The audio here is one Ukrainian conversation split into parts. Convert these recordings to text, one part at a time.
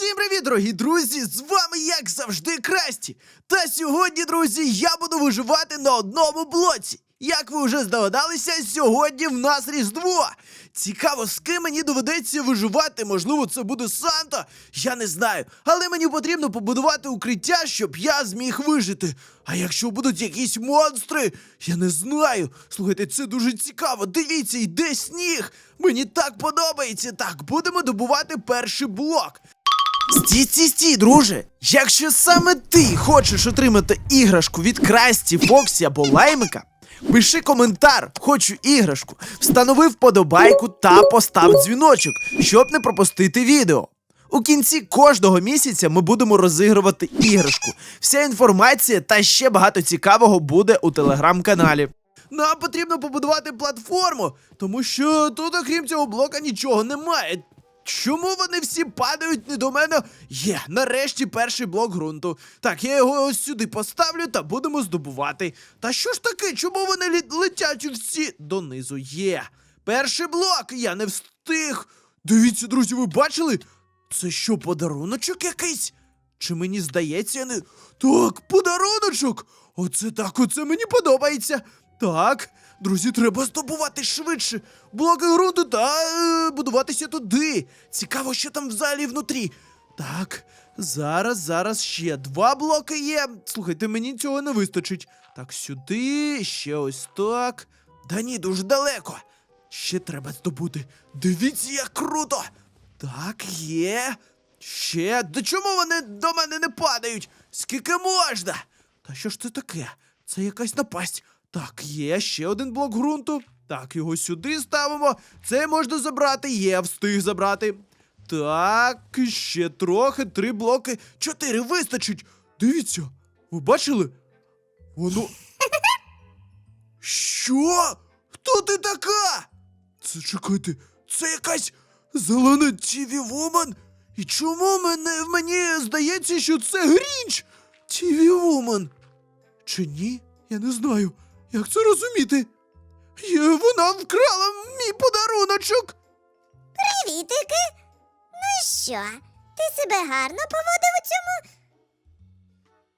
Всім привіт, дорогі друзі! З вами, як завжди, Красті. Та сьогодні, друзі, я буду виживати на одному блоці. Як ви вже здогадалися, сьогодні в нас Різдво. Цікаво, з ким мені доведеться виживати. Можливо, це буде Санта. Я не знаю. Але мені потрібно побудувати укриття, щоб я зміг вижити. А якщо будуть якісь монстри, я не знаю. Слухайте, це дуже цікаво. Дивіться, йде сніг. Мені так подобається. Так, будемо добувати перший блок. Стій, стій, стій, друже! Якщо саме ти хочеш отримати іграшку від Красті, Фоксі або Лаймика, пиши коментар, хочу іграшку, встанови вподобайку та постав дзвіночок, щоб не пропустити відео. У кінці кожного місяця ми будемо розігрувати іграшку. Вся інформація та ще багато цікавого буде у телеграм-каналі. Нам потрібно побудувати платформу, тому що тут, окрім цього блока, нічого немає. Чому вони всі падають не до мене? Є, нарешті перший блок ґрунту. Так, я його ось сюди поставлю та будемо здобувати. Та що ж таке? Чому вони летять всі донизу? Є. Перший блок, я не встиг. Дивіться, друзі, ви бачили? Це що, подаруночок якийсь? Чи мені здається, я не. Так, подаруночок! Оце так, оце мені подобається. Так, друзі, треба здобувати швидше. Блоки ґрунту та е, будуватися туди. Цікаво, що там взагалі внутрі. Так, зараз, зараз ще два блоки є. Слухайте, мені цього не вистачить. Так, сюди, ще ось так. Да ні, дуже далеко. Ще треба здобути. Дивіться, як круто! Так, є. Ще. Да чому вони до мене не падають? Скільки можна? Та що ж це таке? Це якась напасть. Так, є ще один блок ґрунту. Так, його сюди ставимо. Це можна забрати. Є, встиг забрати. Так, ще трохи, три блоки. Чотири вистачить. Дивіться, ви бачили? Воно. Що? Хто ти така? Це чекайте, це якась зелена вуман? І чому мене, мені здається, що це Грінч? Вуман. Чи ні? Я не знаю. Як це розуміти? Є, вона вкрала мій подаруночок. Привітики! Ну що, ти себе гарно поводив у цьому?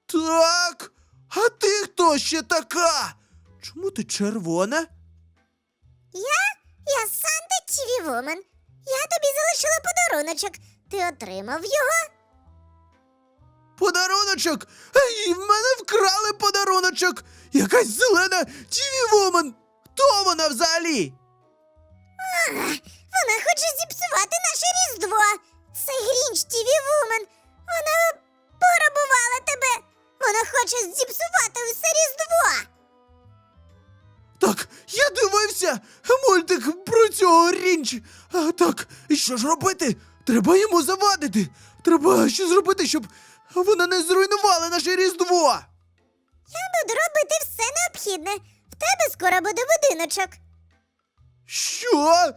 Так. А ти хто ще така? Чому ти червона? Я? Я Санта Чіві Вумен. Я тобі залишила подаруночок. Ти отримав його? Подаруночок! І в мене вкрали подаруночок! Якась зелена тіві вумен! Хто вона взагалі? Ага, вона хоче зіпсувати наше Різдво. Це Грінч Тіві Вумен. Вона порабувала тебе. Вона хоче зіпсувати все Різдво. Так, я дивився мультик про цього рінч. А, так, і що ж робити? Треба йому завадити. Треба що зробити, щоб вона не зруйнувала наше Різдво. Я буду робити все необхідне. В тебе скоро буде будиночок. Що?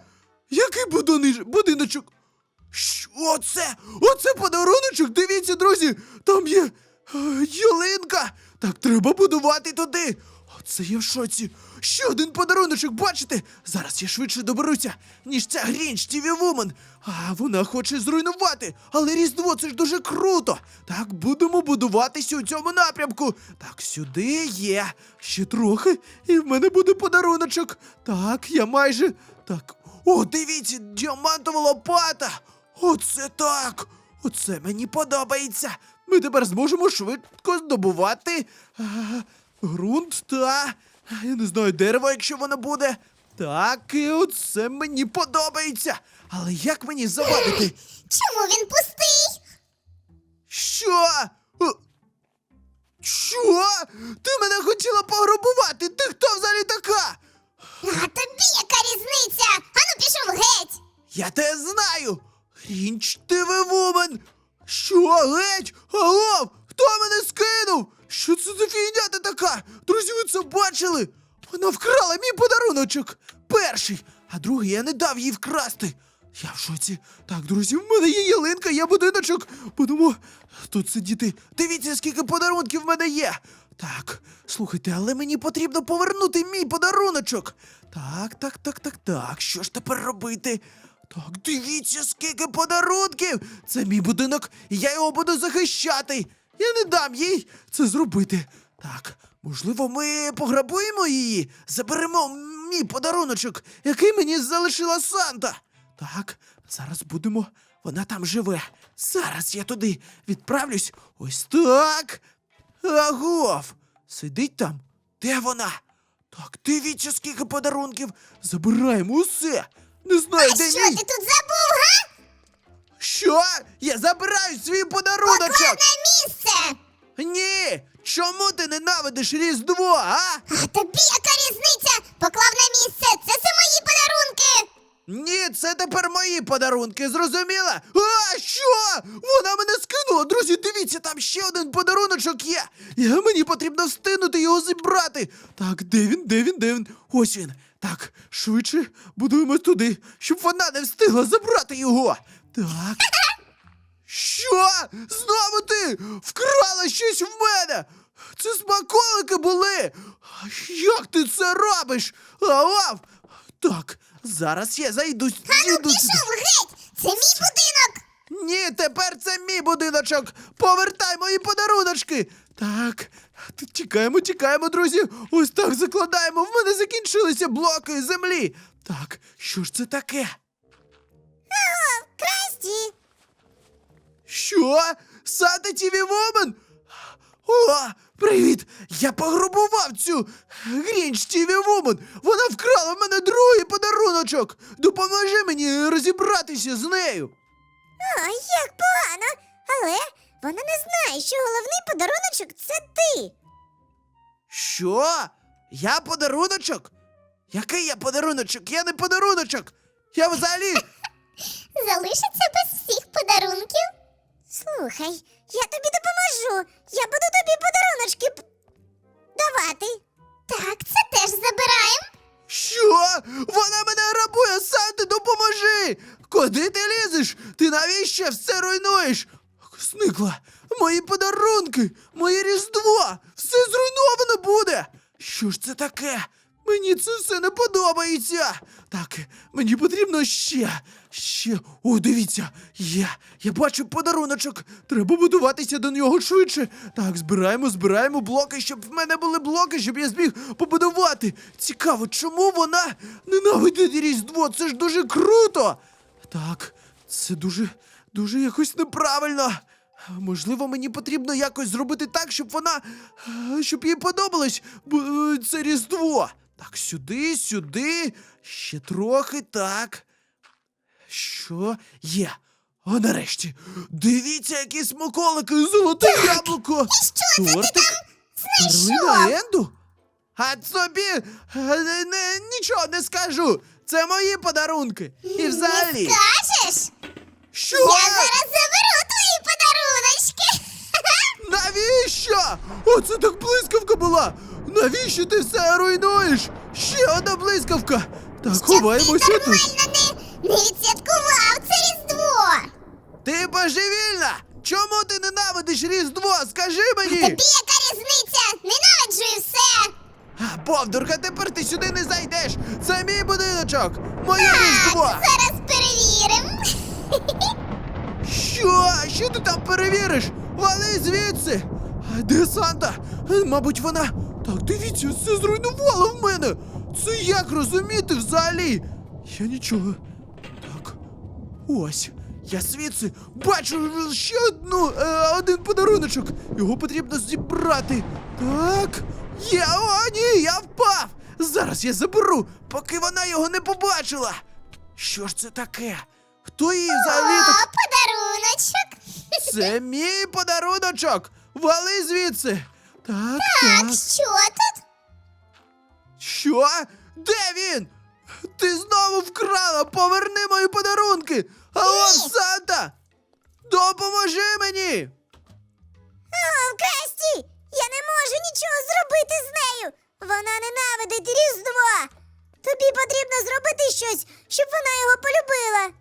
Який будони- будиночок? Що це? Оце подаруночок? Дивіться, друзі! Там є е, ялинка! Так треба будувати туди. Оце я в шоці. Ще один подаруночок, бачите? Зараз я швидше доберуся, ніж ця Грінч Тіві Вумен. А вона хоче зруйнувати. Але Різдво це ж дуже круто. Так, будемо будуватися у цьому напрямку. Так, сюди є. Ще трохи, і в мене буде подаруночок. Так, я майже. Так. О, дивіться, діамантова лопата! Оце так! Оце мені подобається. Ми тепер зможемо швидко здобувати ґрунт та. Я не знаю, дерево, якщо воно буде. Так, і оце мені подобається. Але як мені завадити? Чому він пустий? Що? Е, Що? Ти мене хотіла пограбувати? Ти хто взагалі така? А тобі яка різниця? Ану пішов геть. Я те знаю! Рінч ти вумен! Що, геть? Алло! Хто мене скинув? Що це за фігня така? Друзі, ви це бачили? Вона вкрала мій подаруночок! Перший, а другий я не дав їй вкрасти. Я в шоці. Так, друзі, в мене є ялинка, є будиночок. Будемо тут сидіти. Дивіться, скільки подарунків в мене є. Так, слухайте, але мені потрібно повернути мій подаруночок. Так, так, так, так, так. Що ж тепер робити? Так, дивіться, скільки подарунків! Це мій будинок, і я його буду захищати. Я не дам їй це зробити. Так, можливо, ми пограбуємо її, заберемо мій подаруночок, який мені залишила Санта. Так, зараз будемо. Вона там живе. Зараз я туди відправлюсь. Ось так. Агов! Сидить там. Де вона? Так, дивіться, скільки подарунків. Забираємо усе. Не знаю, де Що мій. ти тут забув? Що? Я забираю свій подаруночок! Поклав місце! Ні! Чому ти ненавидиш Різдво, а? А тобі яка різниця? Поклав на місце! Це все мої подарунки! Ні, це тепер мої подарунки, зрозуміла? А, що? Вона мене скинула, друзі, дивіться, там ще один подаруночок є. Я, мені потрібно встигнути його зібрати. Так, де він, де він, де він? Ось він. Так, швидше будуємось туди, щоб вона не встигла забрати його. Так. Що? Знову ти вкрала щось в мене? Це смаколики були. Як ти це робиш? Агав! Так, зараз я зайду. А ну зайду пішов геть! Це мій будинок! Ні, тепер це мій будиночок. Повертай мої подаруночки. Так, т- тікаємо, тікаємо, друзі. Ось так закладаємо. В мене закінчилися блоки землі. Так, що ж це таке? Красті! Що? Санта Тіві Вумен? О, привіт! Я пограбував цю Грінч Тіві Вумен! Вона вкрала в мене другий подаруночок! Допоможи мені розібратися з нею! А, як погано! Але вона не знає, що головний подаруночок це ти! Що? Я подаруночок? Який я подаруночок? Я не подаруночок! Я взагалі. Залишиться без всіх подарунків. Слухай, я тобі допоможу. Я буду тобі подаруночки давати. Так, це теж забираємо. Що? Вона мене грабує, Санта, допоможи! Куди ти лізеш? Ти навіщо все руйнуєш? Сникла, мої подарунки, моє різдво, все зруйновано буде. Що ж це таке? Мені це все не подобається. Так, мені потрібно ще, ще. О, дивіться, є. Я бачу подаруночок. Треба будуватися до нього швидше. Так, збираємо, збираємо блоки, щоб в мене були блоки, щоб я зміг побудувати. Цікаво, чому вона ненавидить Різдво? Це ж дуже круто. Так, це дуже, дуже якось неправильно. Можливо, мені потрібно якось зробити так, щоб вона. щоб їй подобалось е, це Різдво. Так, сюди, сюди, ще трохи, так. Що є? О, нарешті. Дивіться, які смаколики, золоте яблуко. І що це ти там Енду? А собі е, не, не, нічого не скажу. Це мої подарунки. І взагалі. Кажеш? Що? Я зараз заберу твої подаруночки. Навіщо? Оце так блискавка була! Навіщо ти все руйнуєш? Ще одна блискавка! Так, Щоб ховаємося ти тут. нормально не, не відсвяткував це Різдво. Ти божевільна! Чому ти ненавидиш Різдво? Скажи мені! Тобі яка різниця? Ненавиджу і все. А, Бовдурка, тепер ти сюди не зайдеш! Це мій будиночок! Моє Так, Різдво! зараз перевіримо. Що? Що ти там перевіриш? Вали звідси! А де Санта? Е, Мабуть, вона. Так, дивіться, все зруйнувало в мене! Це як розуміти взагалі? Я нічого. Так. Ось. Я звідси бачу ще одну, е, один подаруночок. Його потрібно зібрати. Так. Є, о, ні, я впав! Зараз я заберу, поки вона його не побачила. Що ж це таке? Хто її взагалі так О, подаруночок. це мій подаруночок! Вали звідси! Так, Так, так. що? Що? Де він? Ти знову вкрала! Поверни мої подарунки! Алло. Санта! Допоможи мені! О, Красті! Я не можу нічого зробити з нею. Вона ненавидить Різдво. Тобі потрібно зробити щось, щоб вона його полюбила.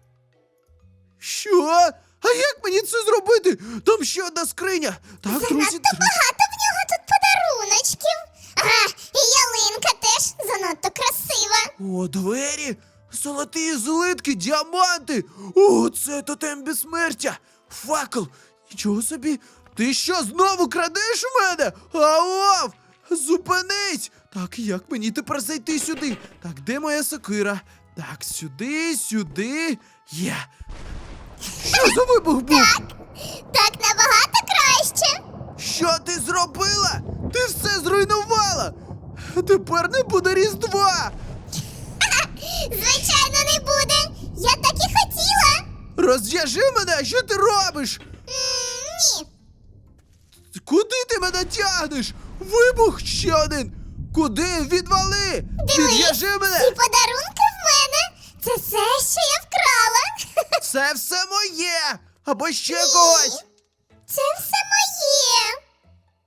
Що? А як мені це зробити? Там ще одна скриня. Так, друзі, Занадто друзі. багато в нього тут подаруночків. Ага, і ялинка теж занадто красива. О, двері! Золоті злитки, діаманти! О, це тотем безсмертя! Факел! Нічого собі! Ти що знову крадеш у мене? Аов! Зупинись! Так, як мені тепер зайти сюди? Так, де моя сокира? Так, сюди, сюди. Є. Що за вибух був? Так набагато краще. Що ти зробила? Ти все зруйнувала! Тепер не буде Різдва! Звичайно, не буде. Я так і хотіла. Розв'яжи мене, що ти робиш? М, Ні. Куди ти мене тягнеш? Вибух ще один! Куди? Відвали! Відв'яжи Ці мене! подарунки в мене. Це все, що я вкрала. Це все моє! Або ще когось! Це все моє.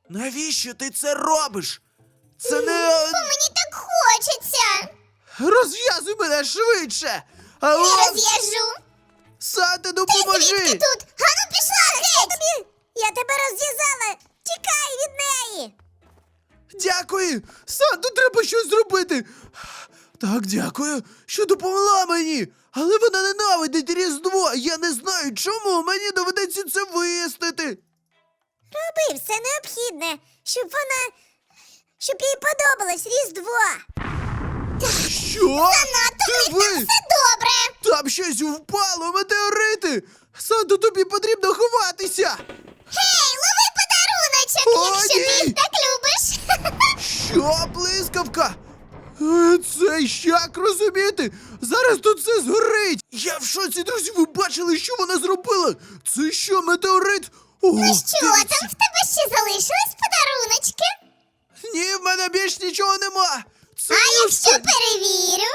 Навіщо ти це робиш? Це не. Бо мені. Розв'язуй мене швидше! Не розв'яжу. Санта, допоможи! тут? Ану пішла геть! Я тебе розв'язала! Тікай від неї! Дякую! Санту треба щось зробити! Так, дякую, що допомогла мені! Але вона ненавидить Різдво! Я не знаю чому! Мені доведеться це вияснити! Роби все необхідне, щоб вона. щоб їй подобалось Різдво. Що? Занадто в них там ви? все добре. Там щось впало, метеорити! Санту, тобі потрібно ховатися! Гей, лови подаруночок, О, якщо ти ні! їх так любиш. Що, блискавка? Е, Це як розуміти? Зараз тут все згорить! Я в шоці, друзі, ви бачили, що вона зробила? Це що, метеорит? О, Ну що, дивіться. там в тебе ще залишились подаруночки? Ні, в мене більш нічого нема! Це А я якщо все- перевірю?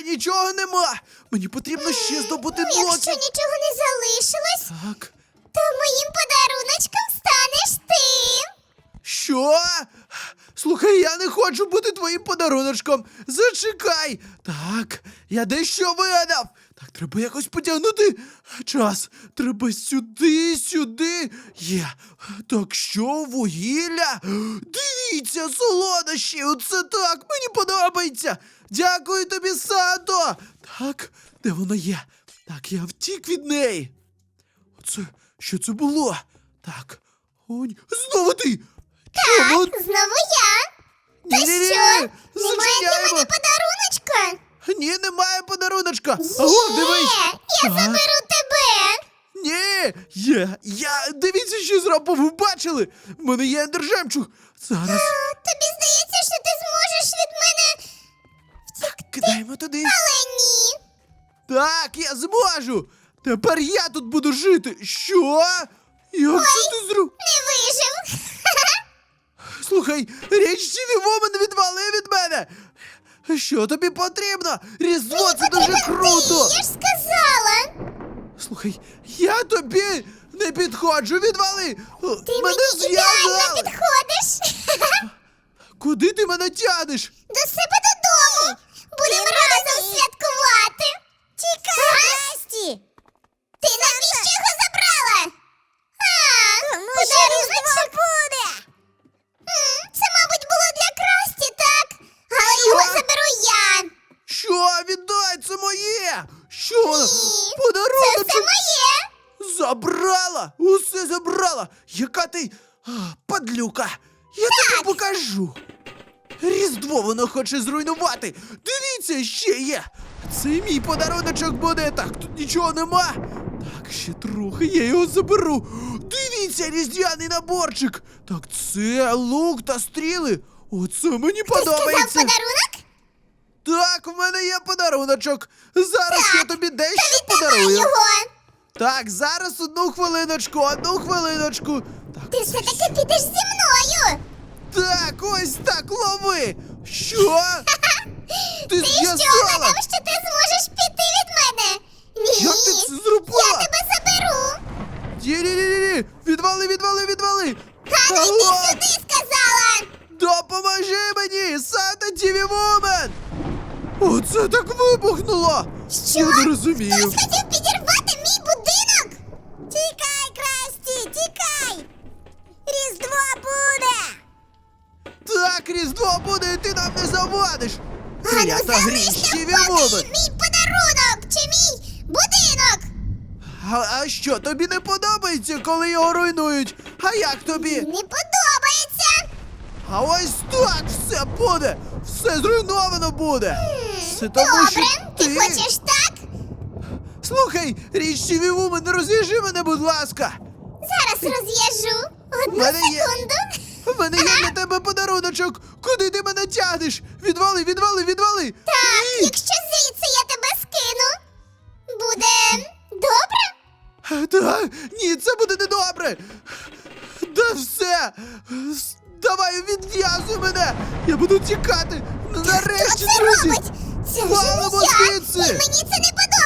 Перевіряй, нічого нема! Мені потрібно ще здобути Ну, якщо блоки. нічого не залишилось, Так. то моїм подаруночком станеш ти. Що? Слухай, я не хочу бути твоїм подаруночком. Зачекай. Так, я дещо вигадав. Так, треба якось потягнути час. Треба сюди, сюди. Є. Так що, вугілля? Дивіться, солодощі. Оце так, мені подобається. Дякую тобі, Санто. Так, де воно є? Так, я втік від неї. Оце, що це було? Так. О, ні. Знову ти! Чому? Так, знову я. Та Ні-ні-ні, що? Немає для зачиняємо. мене подаруночка? Ні, немає подаруночка. Аго, дивись. Є, я заберу тебе. Ні, я, я, дивіться, що зробив, ви бачили? В мене є ендержемчуг. Зараз, А, Тобі здається, що ти зможеш від мене, кидаємо туди. але ні. Так, я зможу. Тепер я тут буду жити. Що? Як це ти зру... Не вижив. Слухай, річ Вумен відвали від мене. Що тобі потрібно? Різдво це дуже круто. Ти, я ж сказала. Слухай, я тобі не підходжу, відвали! Ти мене мені ідеально зв'язали! підходиш. Куди ти мене тянеш? До себе додому. Будемо разом святкувати. Тікай, Насті. Ти навіщо його забрала? А, подаруночок буде. Це, мабуть, було для Красті, так? Але Що? його заберу я. Що? Віддай, це моє! Що? Ні, Це Подарунок все моє. забрала! Усе забрала! Яка ти а, падлюка! Я тобі покажу! Різдво воно хоче зруйнувати! Дивіться, ще є! Це мій подаруночок буде! Так, тут нічого нема! Так, ще трохи, я його заберу! Дивіться, різдвяний наборчик! Так, це лук та стріли! Оце мені Сказав подобається! подарунок? Так, в мене є подаруночок! Зараз я тобі дещо подарую! його. Так, зараз одну хвилиночку, одну хвилиночку. Так, Ти все-таки підеш зі мною. так, ось так, лови! Що? Ти Ти що, зв'язала? гадав, що ти зможеш піти від мене? Ні. Як ти це зробила? Я тебе заберу. Ні-ні-ні-ні! Відвали, відвали, відвали! А ну йди Алло! сюди, сказала. Допоможи мені! Санта Тіві Вумен! Оце так вибухнуло! Що? Я не розумію. Хтось хотів підірвати мій будинок? Тікай, Красті, тікай. Різдво буде. Так, Різдво буде, і ти нам не завадиш! Ану, Клята залиште Грінчі в мій подарунок чи мій будинок. А, а що, тобі не подобається, коли його руйнують? А як тобі? Не подобається. А ось так все буде! Все зруйновано буде! Це тому, Добре, що ти ти... хочеш так? Слухай, річці Вівумен, розв'яжи мене, будь ласка! Зараз роз'їжджу. Одну мене є- секунду. В мене є для тебе подаруночок! Куди ти мене тягнеш? Відвали, відвали, відвали! Так, Ні! якщо звідси я тебе скину, буде добре? Та, ні, це буде недобре! Да все! С- Давай відв'язуй мене! Я буду тікати! Хто це друзі! робить? Це вже не я, і мені це не подобається.